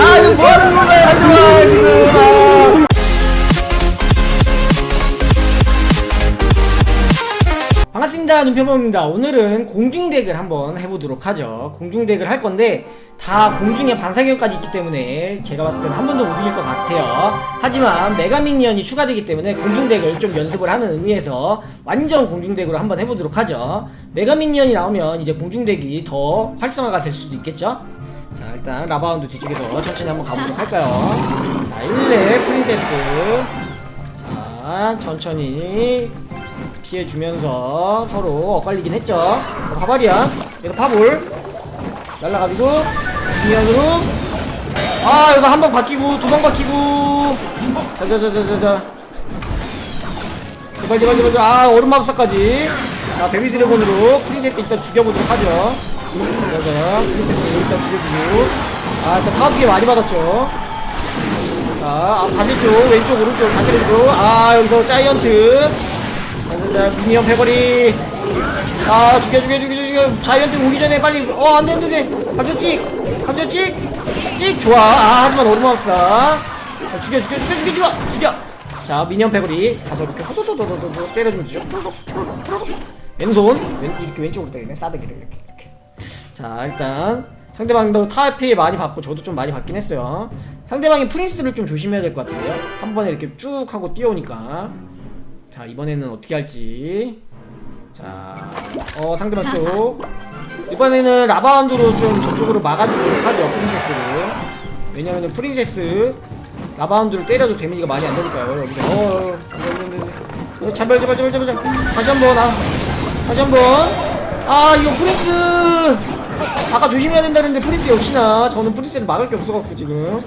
아 이거 뭐하는 건가요 하지마 지금. 아. 반갑습니다 눈표범입니다. 오늘은 공중덱을 한번 해보도록 하죠. 공중덱을 할 건데 다 공중에 반사격까지 있기 때문에 제가 봤을 때는 한 번도 못 이길 것 같아요. 하지만 메가미니언이 추가되기 때문에 공중덱을 좀 연습을 하는 의미에서 완전 공중덱으로 한번 해보도록 하죠. 메가미니언이 나오면 이제 공중덱이 더 활성화가 될 수도 있겠죠 자 일단 라바운드 뒤쪽에서 천천히 한번 가보도록 할까요? 자 1렙 프린세스. 자 천천히 피해주면서 서로 엇갈리긴 했죠? 어, 바바리안 얘도 파볼. 날라가지고 미연으로. 아 여기서 한 번 바뀌고 두 번 바뀌고. 자자자자자자. 제발 제발 제발. 아 얼음마법사까지. 자 베비 드래곤으로 프린세스 일단 죽여보도록 하죠 프린세스 일단 죽여주고 아 일단 타워피해 많이 받았죠 자 아, 반대쪽 왼쪽 오른쪽 다 때려주고 아 여기서 자이언트 자, 미니언 패거리. 아, 죽여, 죽여, 죽여, 죽여. 자이언트 오기 전에 빨리. 어, 안 돼, 안 돼, 안 돼. 감전 찍! 감전 찍! 찍! 좋아. 아, 하지만. 아, 죽여, 죽여, 죽여, 죽여, 죽여! 죽여! 자, 미니언 패거리. 가서 이렇게 호도도도도도 때려주면 되죠. 왼손. 왼, 이렇게 왼쪽으로 때리네. 싸대기를 이렇게. 자, 일단. 상대방도 타피에 많이 받고 저도 좀 많이 받긴 했어요. 상대방이 프린스를 좀 조심해야 될 것 같은데요. 한 번에 이렇게 쭉 하고 뛰어오니까. 자 이번에는 어떻게 할지 자, 어 상대방 쪽 이번에는 라바운드로 좀 저쪽으로 막아주도록 하죠 프린세스를 왜냐면은 프린세스 라바운드를 때려도 데미지가 많이 안 되니까요 여기서 어, 안돼 안돼 어, 제발 제발 제발 제발 제발. 다시 한번 아 다시 한번 아 이거 프린스 아까 조심해야 된다는데 프린스 역시나 저는 프린스를 막을 게 없어갖고 지금.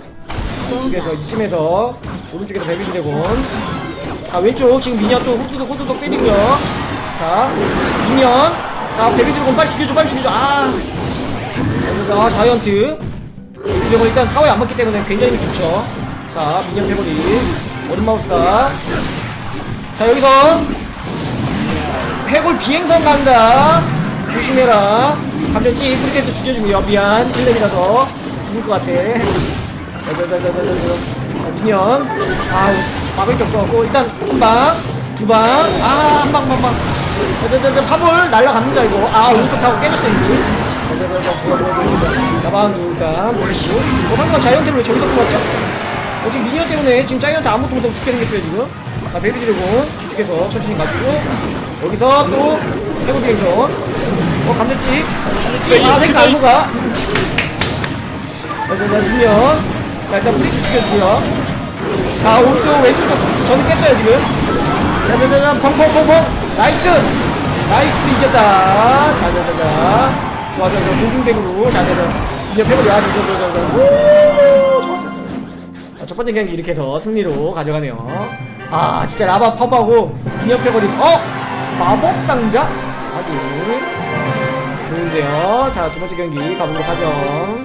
이쪽에서 이쯤에서. 오른쪽에서 베비 드래곤. 자 왼쪽 지금 미니언 또 후두둑 후두둑 때리고요. 자 미니언 자 베비 드래곤 빨리 죽여줘 빨리 죽여줘. 아, 아 자이언트. 드래곤 일단 타워에 안 맞기 때문에 굉장히 좋죠. 자 미니언 패버리. 얼음마법사. 자 여기서. 해골 비행선 간다. 조심해라 감전치 프리테스 죽여주고요 미안 1렙이라서 죽을 것 같아 자자자자자자 미니언 아 막을 게 없어갖고 일단 한방 두방아 한방 한방 자자자자 파볼 날라갑니다 이거 아 오른쪽 타고 깨졌어요 자자자자 나방 일단 보내시고 어 상대방 자이언트를 왜 저기서 뽑았죠? 어 지금 미니언 때문에 지금 자이언트 아무것도 못하고 죽게 생겼어요 지금 자 베이비 드래곤 뒤쪽에서 천천히 가지고 여기서 또 해골 비행선 어 감자찍 감자찍 아 생각 안 속아 자 자자 미니언 자 일단 프리스 죽여주고요. 자 오른쪽 왼쪽도 저는 깼어요 지금. 자 자 자 자 펑펑펑펑. 나이스! 나이스 이겼다. 자 자 자 자. 좋아 좋아 좋아. 공중대구로. 자 자 자. 이제 패고 야 저저저저 자, 첫 번째 경기 이렇게 해서 승리로 가져가네요. 아 진짜 라바 펌하고 인형 패거리. 어? 마법 상자? 좋은데요 자 두 번째 경기 가보도록 하죠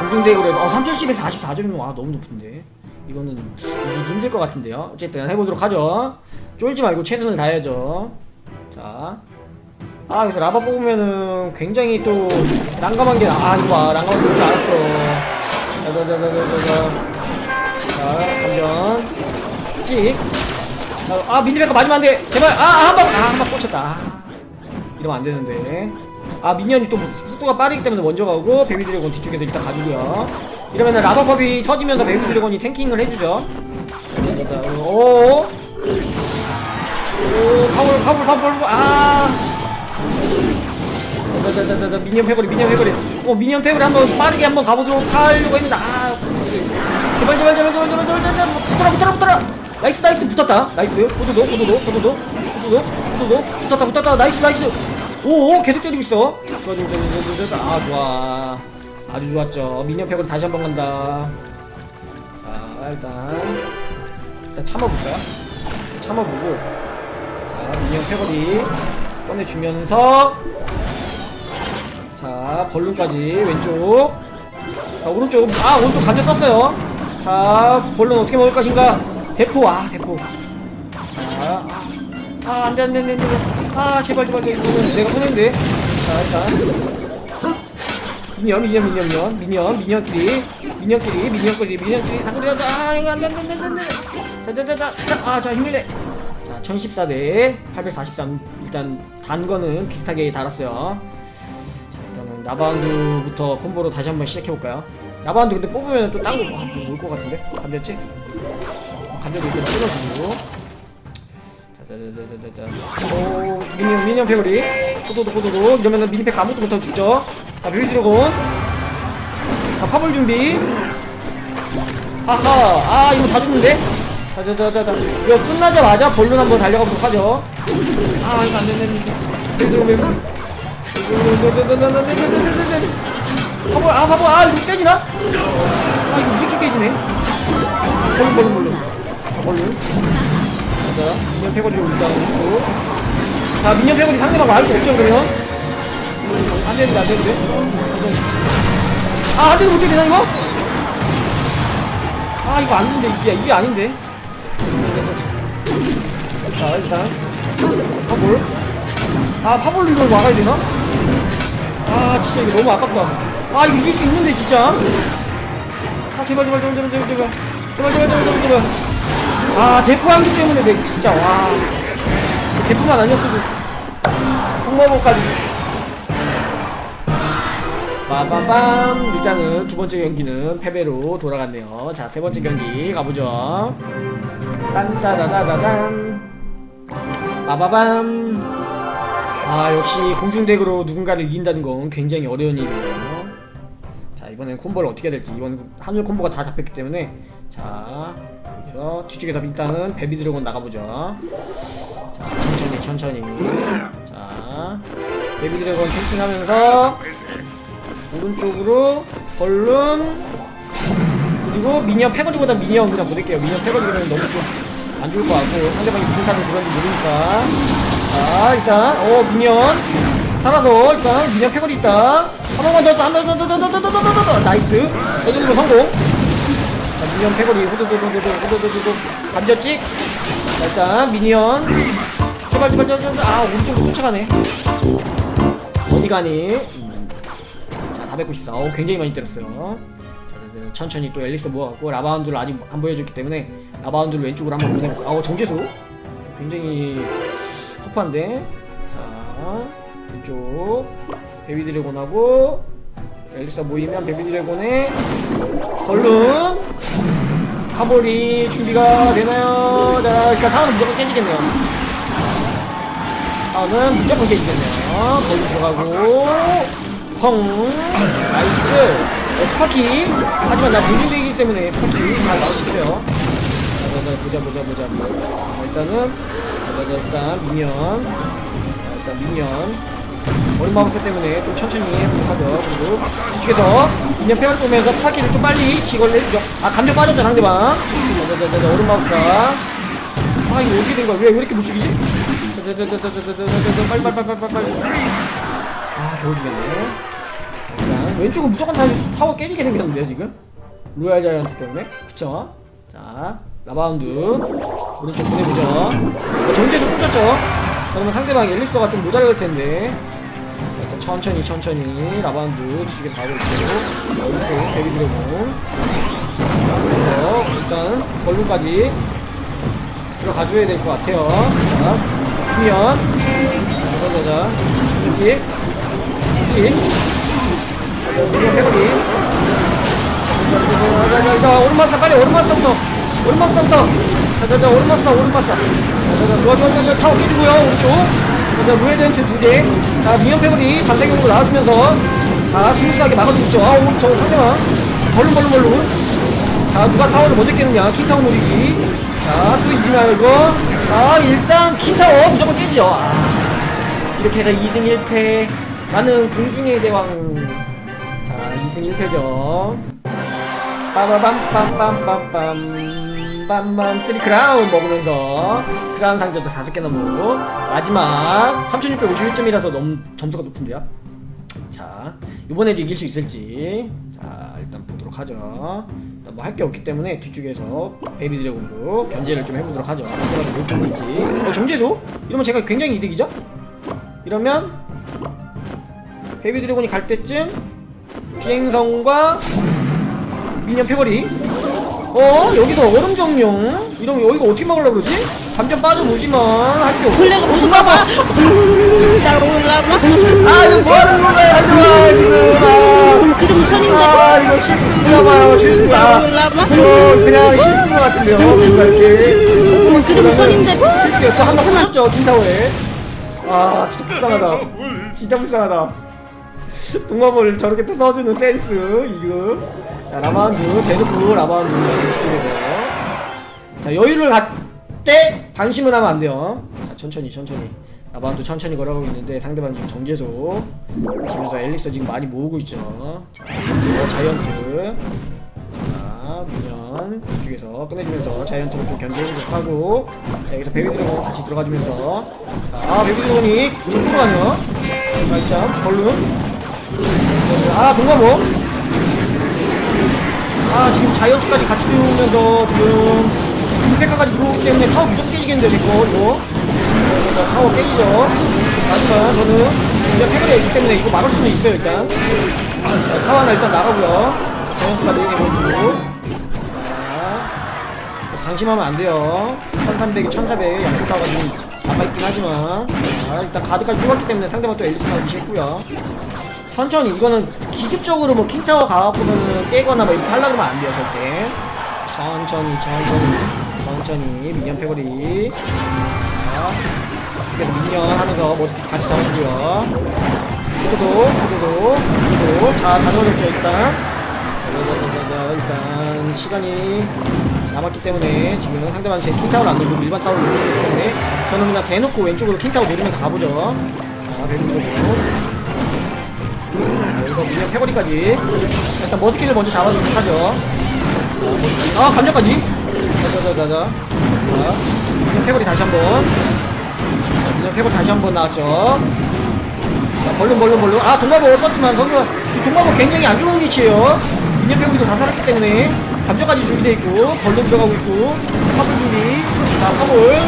공중대구로 해서 어 3010에서 44점이면 와 너무 높은데 이거는 힘들 것 같은데요 어쨌든 해보도록 하죠 쫄지 말고 최선을 다해야죠 자 아, 여기서 라바 뽑으면은 굉장히 또 난감한 게, 아, 이거 봐. 난감한 게 뭔지 알았어. 자자자자자자. 자. 찍. 자, 아, 미니백가 맞으면 안 돼. 제발. 아, 아, 한 방. 아, 한방 꽂혔다. 아, 이러면 안 되는데. 아, 미니언이 또 속도가 빠르기 때문에 먼저 가고, 베비 드래곤 뒤쪽에서 일단 가주고요. 이러면 은 라바컵이 터지면서 베비 드래곤이 탱킹을 해주죠. 자자자. 오. 오, 파울, 파울, 파울, 아. 자자자자자 미니언 패거리 미니언 패거리 어 미니언 패거리 한번 빠르게 한번 가보도록 하려고 했는데 아 제발 제발 제발 제발 제발 제발 제발 붙어라 붙어라 붙어라 나이스 나이스 붙었다 나이스 호두도 호두도 호두도 호두도 호두도 붙었다 붙었다. 나이스 나이스. 오오 계속 때리고 있어. 좋아 좋아. 좋아 좋아 좋아 아 좋아 아주 좋았죠. 미니언 패거리 다시 한 번 간다. 자 일단. 일단 참아볼까요? 참아보고. 자 미니언 패거리 꺼내주면서. 자 벌룬까지 왼쪽. 자 오른쪽. 아 오른쪽 간접 썼어요. 자 벌룬 어떻게 먹을 것인가? 대포. 아 대포. 자, 아 안 돼 안 돼 안 돼 안 돼. 아 제발 제발 제발. 내가 손해인데. 자 일단 미니언 미니언 미니언 미니언. 미니언 미니언끼리. 미니언끼리 미니언끼리 미니언끼리. 당구리 가자 아 이거 안 돼 안 돼 안 돼 안 돼. 자 자 자자. 아자 힘내자 1014대 843 일단 단 거는 비슷하게 달았어요. 자 일단은 나바운드부터 콤보로 다시 한번 시작해볼까요? 나바운드 근데 뽑으면 또 딴거 올것 같은데? 감졌지? 감자도 이렇게 찍어주고 자자자자자자. 오 미니언 미니언 패거리. 포도도 포도도. 이러면은 미니팩 아무것도 못하고 죽죠. 자 뮤비 드래곤. 자 파볼 준비. 하하. 아 이거 다 죽는데? 자자자자자. 이거 끝나자마자 볼룬 한번 달려가보도록 하죠. 아 이거 안 되는데 드래곤 파볼 아 파볼 아 이거 깨지나? 아 이거 이렇게 깨지네? 볼룬 볼룬 볼룬. 자 볼룬 자, 미니언 패거리 좀 일단 있고. 자, 미니언 패거리 상대방 알수 없죠, 그러면? 안 되는데, 안 되는데. 아, 한 대도 못 때리나, 이거? 아, 이거 안 되는데, 이게, 이게 아닌데. 자, 일단. 파볼. 아, 파볼로 이걸 막아야 되나? 아, 진짜 이거 너무 아깝다. 아, 이거 이길 수 있는데, 진짜. 아, 제발, 제발, 제발, 제발, 제발, 제발. 제발, 제발, 제발, 제발, 제발. 아 대포 한기 때문에 내 진짜 와. 대포만 아니었어도 통마법까지. 빠바밤. 일단은 두 번째 경기는 패배로 돌아갔네요. 자 세 번째 경기 가보죠. 딴따다다다단. 빠바밤. 아 역시 공중덱으로 누군가를 이긴다는 건 굉장히 어려운 일이에요. 자 이번엔 콤보를 어떻게 해야 될지. 이번 한줄 콤보가 다 잡혔기 때문에. 자 여기서 뒤쪽에서 일단은 베비 드래곤 나가보죠 자 천천히 천천히 자 베비 드래곤 캠핑하면서 오른쪽으로 벌룬 그리고 미니언 패거리보다 미니언 그냥 보낼게요 미니언 패거리는 너무 좀안 좋을 것 같고 상대방이 무슨 탄을 들었는지 모르니까 자 일단 어 미니언 살아서 일단 미니언 패거리 있다 한 번만 더 한번더더 더 더 더 더 더 더 나이스 저 정도로 성공 자 미니언 패거리 호도도도도도 호도도도도 감졌지 자 일단 미니언 제발 제발 제발 제발 아 오른쪽으로 쫓아가네 어디 가니 음. 자 494. 어 굉장히 많이 때렸어요. 자, 자, 자, 천천히 또 엘릭스 모아갖고 라바운드를 아직 안 보여줬기 때문에 라바운드를 왼쪽으로 한번 보내볼까. 어 정제수 굉장히 터프한데. 자 이쪽 베비 드래곤하고 엘릭스가 모이면 베비 드래곤의 걸룬 카볼이 준비가 되나요? 자 일단 타워는 무조건 깨지겠네요. 타워는 무조건 깨지겠네요. 걸룬 들어가고. 펑. 나이스. 어, 스파키. 하지만 나 무진되기 때문에 스파키 잘 나올 수 있어요. 자자자 보자 보자 보자. 자, 일단은. 자자자 일단 미니언. 자, 일단 미니언 얼음마법사 때문에 좀 천천히 해보도록 하죠 그리고 뒤쪽에서 미니언 패를 보면서 스파키를 좀 빨리 지걸려 아 감정 빠졌죠 상대방 자자자자 얼음마법사 아 이거 어떻게 된 거야 왜, 왜 이렇게 못 죽이지? 자자자자자자자자자 빨리 빨리 빨리 빨리 빨리 아 겨우 죽였네 일단 왼쪽은 무조건 다, 타워 깨지게 생겼는데요 지금 로얄 자이언트 때문에 그쵸 자 라바운드 오른쪽 보내보죠 어, 정제도 꽂았죠 자, 그러면 상대방 엘리스가 좀 모자랄 텐데 자, 천천히 천천히 라바운드 뒤쪽에 가고 있고 오른쪽 베리 드래곤. 그래서 일단 벌룬까지 들어가줘야 될 것 같아요. 자 후면. 자자자자. 그렇지. 그렇지. 우리가 패거리 자자자 오른막사 빨리 오른막사부터. 오른막사부터. 자자자 오른막사 오른막사. 자자자 좋아 좋아 좋아 타워 깨지고요 오른쪽 자자 무에덴트 두 개 자 미연 패거리 반대쪽으로 나와주면서 자 스무스하게 막아주고 있죠. 아 오늘 저 상대방 벌룬 벌룬 벌룬. 자 누가 타워를 먼저 깨느냐. 킹타워 노리기. 자 또 이기나요 이거? 자 일단 킹타워 무조건 깨지죠. 아 이렇게 해서 2승 1패. 나는 공중의 제왕. 자 2승 1패죠. 빠바밤 빰빰빰빰 빰빰 쓰리 크라운 먹으면서 크라운 상자도 5개 넘고 마지막 3651점이라서 너무 점수가 높은데요. 자 이번에도 이길 수 있을지. 자 일단 보도록 하죠. 일단 뭐 할 게 없기 때문에 뒤쪽에서 베이비 드래곤도 견제를 좀 해보도록 하죠. 어쩌라도 못 보고 있지. 어 정제수? 이러면 제가 굉장히 이득이죠? 이러면 베이비 드래곤이 갈 때쯤 비행성과 미니언 패거리 어? 여기서 얼음 정령 이런 거 여기가 어떻게 막으려고 그러지? 잠깐 빠져보지만. 블랙 올라봐. 날 올라봐. 아 이거 뭐하는 건가요 하지마 지금 그럼. 아, 아 이거 실수인가봐요 실수야 올라봐. 이거 그냥 실수인 것 같은데요 뭔가 이렇게. 그럼 선인데. 실수야 또 한번 하셨죠 킨타워에. 아 진짜 불쌍하다. 진짜 불쌍하다. 동마볼 저렇게 또 써주는 센스 이거 자 라마운드 대놓고 라마운드 뒤쪽에서. 자 여유를 갖때 방심은 하면 안 돼요. 자 천천히 천천히. 라마운드 천천히 걸어가고 있는데 상대방 지금 정제소 지면서 엘릭서 지금 많이 모으고 있죠. 자 자이언트. 자 미년 이쪽에서 꺼내주면서 자이언트를 좀 견제해주도록 하고 자, 여기서 베비 드래곤 같이 들어가주면서. 자 베비 드래곤이 저쪽으로 가네요? 자 일단 벌룬 아 동가모 아 지금 자이언트까지 같이 들어오면서 지금 임팩카까지 들어오기 때문에 타워 무조건 깨지겠는데 제거 이거. 자, 타워 깨지죠. 하지만 저는 이제 패거리가 있기 때문에 이거 막을 수는 있어요 일단. 자, 타워 하나 일단 나가고요 자이언트까지 내보여주고. 자 방심하면 안 돼요. 1300에 1400 양쪽 타워가 지금 남아있긴 하지만. 자 일단 가드까지 뽑았기 때문에 상대방 또 앨리스가 무시했고요 천천히 이거는 기습적으로 뭐 킹타워 가갖고는 깨거나 뭐 이렇게 하려고 하면 안 돼요 절대. 천천히 천천히 천천히. 미니언 패거리. 자 그래서 미니언 하면서 뭐 같이 잡아주고요. 포도도 포도도 포도도. 자 다녀오셨죠 일단. 자자자자 일단 시간이 남았기 때문에 지금 상대방 제 킹타워를 안 누르고 일반 타워를 누르기 때문에 저는 그냥 대놓고 왼쪽으로 킹타워 누르면서 가보죠. 자 배드 누르고 여기서 미니언 패거리까지. 일단 머스키를 먼저 잡아주면 하죠. 아 감정까지? 자자자자자. 자 미니언 패거리 다시 한번. 자, 미니언 패거리 다시 한번 나왔죠. 자 벌룬 벌룬 벌룬. 아 동마보 썼지만 이 동마보 굉장히 안 좋은 위치에요. 미니언 패거리도 다 살았기 때문에 감정까지 준비되어 있고 벌룬 들어가고 있고 파블 준비. 자 파블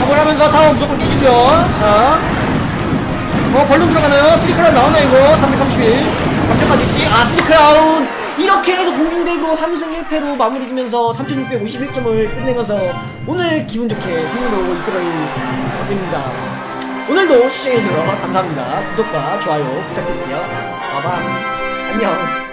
파블 하면서 타워 무조건 깨주고요. 자 어 벌룬 들어가나요? 스리크라운 나오나 이거? 331 감정까지 있지? 아 스리크라운! 이렇게 해서 공중대로 3승 1패로 마무리 지면서 3651점을 끝내면서 오늘 기분 좋게 승리로 이끌어드립니다. 오늘도 시청해주셔서 감사합니다. 구독과 좋아요 부탁드릴게요. 빠밤. 안녕